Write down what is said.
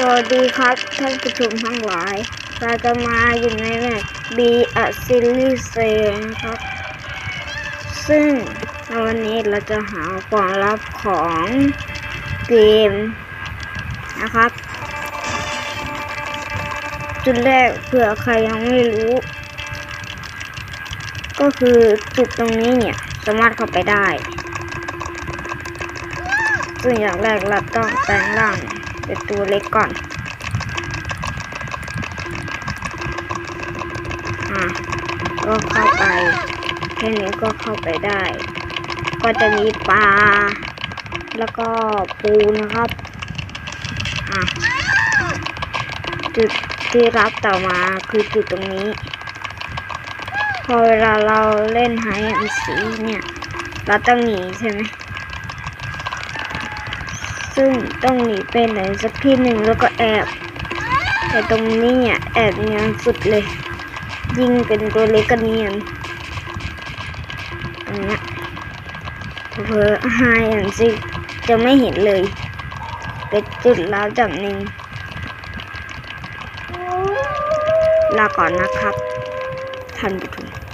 สวัสดีครับท่านผู้ชมทั้งหลาย เราจะมาอยู่ในแมป B a Series C นะครับ ซึ่งในวันนี้เราจะหาความลับของเกมนะครับ จุดแรกเผื่อใครยังไม่รู้ ก็คือจุดตรงนี้เนี่ย สามารถเข้าไปได้ ซึ่งอย่างแรกเราต้องแปลงร่าง เป็นตัวเล็กก่อนอะก็เข้าไปแค่นี้ก็เข้าไปได้ ก็จะมีปลา แล้วก็ปูนะครับอะจุดที่รับต่อมาคือจุดตรงนี้ พอเวลาเราเล่นไฮแอนสีเนี่ย เราต้องหนีใช่ไหม ซึ่งต้องหนีไปไหนสักที่หนึ่งแล้วก็แอบ แต่ตรงนี้เนี่ยแอบเนียนสุดเลย ยิงเป็นตัวเล็กก็เนียนตรงเนี้เพอไฮแอนซิจะไม่เห็นเลย เป็นจุดล้าวจับหนึ่งลาก่อนนะครับท่านผู้ชม